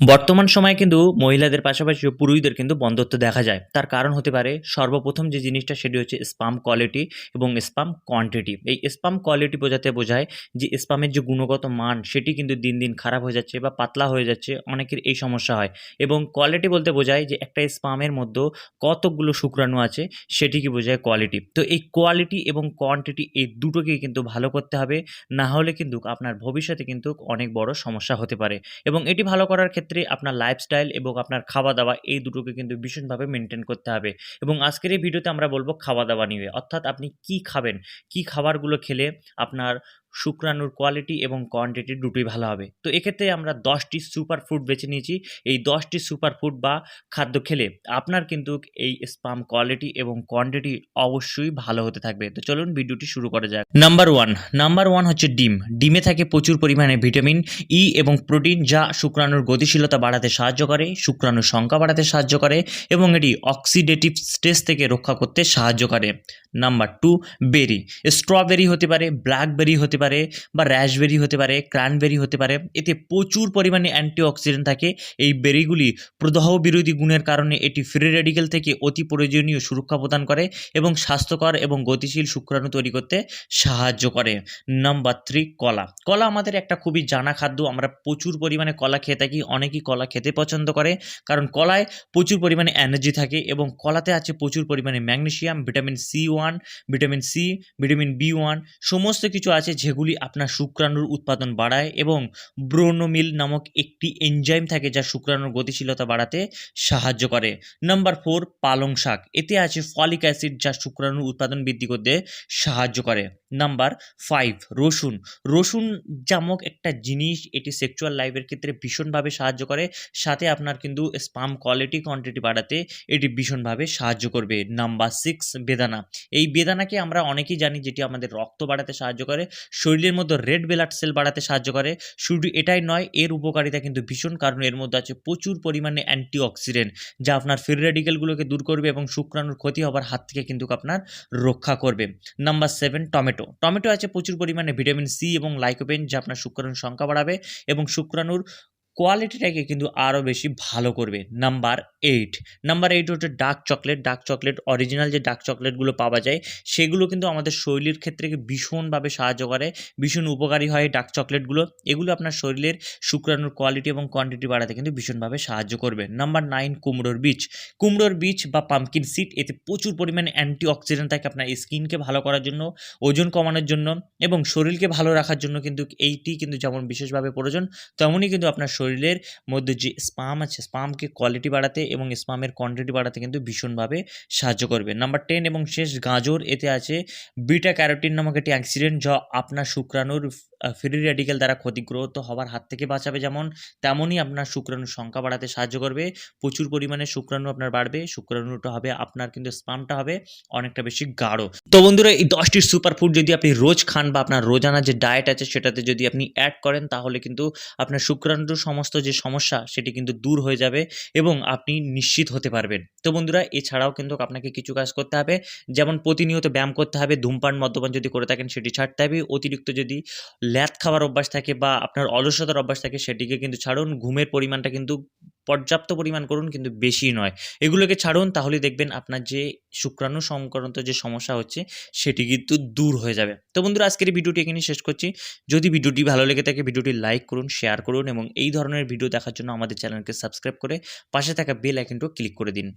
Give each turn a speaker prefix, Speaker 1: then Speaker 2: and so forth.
Speaker 1: বর্তমান সময়ে কিন্তু মহিলাদের পাশাপাশি পুরুষদের কিন্তু বন্ধত্ব দেখা যায়। তার কারণ হতে পারে সর্বপ্রথম যে জিনিসটা সেটি হচ্ছে স্পাম কোয়ালিটি এবং স্পাম কোয়ান্টিটি এই স্পাম কোয়ালিটি বোঝাতে বোঝায় যে স্পামের যে গুণগত মান, সেটি কিন্তু দিন দিন খারাপ হয়ে যাচ্ছে বা পাতলা হয়ে যাচ্ছে, অনেকের এই সমস্যা হয়। এবং কোয়ালিটি বলতে বোঝায় যে একটা স্পামের মধ্যে কতকগুলো শুক্রাণু আছে, সেটিকে বোঝায় কোয়ালিটি তো এই কোয়ালিটি এবং কোয়ান্টিটি এই দুটোকেই কিন্তু ভালো করতে হবে, না হলে কিন্তু আপনার ভবিষ্যতে কিন্তু অনেক বড় সমস্যা হতে পারে। এবং এটি ভালো করার ক্ষেত্রে আপনার লাইফস্টাইল এবং আপনার খাওয়া দাওয়া এই দুটোকে কিন্তু ভীষণভাবে মেনটেন করতে হবে। এবং আজকের এই ভিডিওতে আমরা বলব খাওয়া দাওয়া নিয়ে। অর্থাৎ আপনি কি খাবেন? কি খাবারগুলো খেলে আপনার শুক্রাণুর কোয়ালিটি এবং কোয়ান্টিটি দুটোই ভালো হবে। তো এক্ষেত্রে আমরা দশটি সুপার ফুড বেছে নিয়েছি। এই দশটি সুপার ফুড বা খাদ্য খেলে আপনার কিন্তু এই স্পাম কোয়ালিটি এবং কোয়ান্টিটি অবশ্যই ভালো হতে থাকবে। তো চলুন ভিডিওটি শুরু করা যাক। নাম্বার ওয়ান নাম্বার ওয়ান হচ্ছে ডিম। ডিমে থাকে প্রচুর পরিমাণে ভিটামিন ই এবং প্রোটিন যা শুক্রাণুর গতিশীলতা বাড়াতে সাহায্য করে, শুক্রাণুর সংখ্যা বাড়াতে সাহায্য করে এবং এটি অক্সিডেটিভ স্ট্রেস থেকে রক্ষা করতে সাহায্য করে। নাম্বার টু বেরি স্ট্রবেরি হতে পারে ব্ল্যাকবেরি হতে পারে বা র্যাশবেরি হতে পারে ক্র্যানবেরি হতে পারে, এতে প্রচুর পরিমাণে অ্যান্টিঅক্সিডেন্ট থাকে। এই বেরিগুলি প্রদাহ বিরোধী গুণের কারণে এটি ফ্রি রেডিকেল থেকে অতি প্রয়োজনীয় সুরক্ষা প্রদান করে এবং স্বাস্থ্যকর এবং গতিশীল শুক্রাণু তৈরি করতে সাহায্য করে। নাম্বার থ্রি কলা। কলা আমাদের একটা খুবই জানা খাদ্য, আমরা প্রচুর পরিমাণে কলা খেয়ে থাকি, অনেকেই কলা খেতে পছন্দ করে, কারণ কলায় প্রচুর পরিমাণে এনার্জি থাকে এবং কলাতে আছে প্রচুর পরিমাণে magnesium vitamin C one vitamin C vitamin B one সমস্ত কিছু আছে যেগুলি আপনার শুক্রাণুর উৎপাদন বাড়ায় এবং ব্রোনোমিল নামক একটি এনজাইম থাকে যা শুক্রাণুর গতিশীলতা বাড়াতে সাহায্য করে। নাম্বার ফোর, পালং শাক। এতে আছে ফলিক অ্যাসিড যা শুক্রাণুর উৎপাদন বৃদ্ধি করতে সাহায্য করে। নাম্বার ফাইভ রসুন। রসুন জামক একটা জিনিস, এটি সেক্সুয়াল লাইফের ক্ষেত্রে ভীষণভাবে সাহায্য করে। সাথে আপনার কিন্তু স্পাম কোয়ালিটি কোয়ান্টিটি বাড়াতে এটি ভীষণভাবে সাহায্য করবে। নাম্বার সিক্স বেদানা। এই বেদানাকে আমরা অনেকেই জানি যেটি আমাদের রক্ত বাড়াতে সাহায্য করে, শরীরের মধ্যে রেড ব্লাড সেল বাড়াতে সাহায্য করে। শুধু এটাই নয়, এর উপকারিতা কিন্তু ভীষণ, কারণ এর মধ্যে আছে প্রচুর পরিমাণে অ্যান্টিঅক্সিডেন্ট যা আপনার ফ্রি রেডিকেলগুলোকে দূর করবে এবং শুক্রাণুর ক্ষতি হবার হাত থেকে কিন্তু আপনার রক্ষা করবে। Number seven tomato tomato. Tomato আছে প্রচুর পরিমাণে ভিটামিন সি এবং লাইকোপেন, যা আপনার শুক্রাণুর সংখ্যা বাড়াবে এবং শুক্রাণুর কোয়ালিটিটাকে কিন্তু আরও বেশি ভালো করবে। নাম্বার এইট নাম্বার এইট হচ্ছে dark chocolate dark chocolate original যে ডার্ক চকলেটগুলো পাওয়া যায়, সেগুলো কিন্তু আমাদের শরীরের ক্ষেত্রে ভীষণভাবে সাহায্য করে, ভীষণ উপকারী হয় ডার্ক চকলেটগুলো এগুলো আপনার শরীরের শুক্রাণুর কোয়ালিটি এবং কোয়ান্টিটি বাড়াতে কিন্তু ভীষণভাবে সাহায্য করবে। নাম্বার নাইন কুমড়োর বীজ। কুমড়োর বীজ বা পাম্পকিন সিড এতে প্রচুর পরিমাণে অ্যান্টি অক্সিডেন্ট থাকে আপনার স্কিনকে ভালো করার জন্য, ওজন কমানোর জন্য এবং শরীরকে ভালো রাখার জন্য কিন্তু এইটি কিন্তু যেমন বিশেষভাবে প্রয়োজন, তেমনই কিন্তু আপনার শরীরের মধ্যে যে স্পাম আছে স্পামকে কোয়ালিটি বাড়াতে এবং স্পামের কোয়ান্টিটি বাড়াতে কিন্তু ভীষণভাবে সাহায্য করবে। নাম্বার টেন এবং শেষ, গাজর, এতে আছে বিটা ক্যারোটিন নামক একটি অ্যাক্সিডেন্ট যা আপনার শুক্রাণুর ফ্রি রেডিকেল দ্বারা ক্ষতিগ্রস্ত হওয়ার হাত থেকে বাঁচাবে যেমন, তেমনই আপনার শুক্রাণুর সংখ্যা বাড়াতে সাহায্য করবে। প্রচুর পরিমাণে শুক্রাণু আপনার বাড়বে, শুক্রাণুটা হবে, আপনার কিন্তু স্পামটা হবে অনেকটা বেশি গাঢ়। তো বন্ধুরা, এই দশটি সুপার ফুড যদি আপনি রোজ খান বা আপনার রোজানা যে ডায়েট আছে সেটাতে যদি আপনি অ্যাড করেন, তাহলে কিন্তু আপনার শুক্রাণুর সমস্ত যে সমস্যা, সেটি কিন্তু দূর হয়ে যাবে এবং আপনি নিশ্চিত হতে পারবেন। তো বন্ধুরা, এছাড়াও কিন্তু আপনাকে কিছু কাজ করতে হবে। যেমন প্রতিনিয়ত ব্যায়াম করতে হবে, ধূমপান, মদ্যপান যদি করে থাকেন, সেটি ছাড়তে হবে। অতিরিক্ত যদি ল্যাদ খাওয়ার অভ্যাস থাকে বা আপনার অলসতার অভ্যাস থাকে, সেটিকে কিন্তু ছাড়ুন। ঘুমের পরিমাণটা কিন্তু পর্যাপ্ত পরিমাণ করুন, কিন্তু বেশি নয়। এগুলোকে ছাড়ুন তাহলে দেখবেন আপনার যে শুক্রাণু সংক্রান্ত যে সমস্যা হচ্ছে, সেটি কিন্তু দূর হয়ে যাবে। তো বন্ধুরা, আজকের ভিডিওটি এখানে শেষ করছি। যদি ভিডিওটি ভালো লেগে থাকে, ভিডিওটি লাইক করুন, শেয়ার করুন এবং এই ধরনের ভিডিও দেখার জন্য আমাদের চ্যানেলকে সাবস্ক্রাইব করে পাশে থাকা বেল আইকনটিও ক্লিক করে দিন।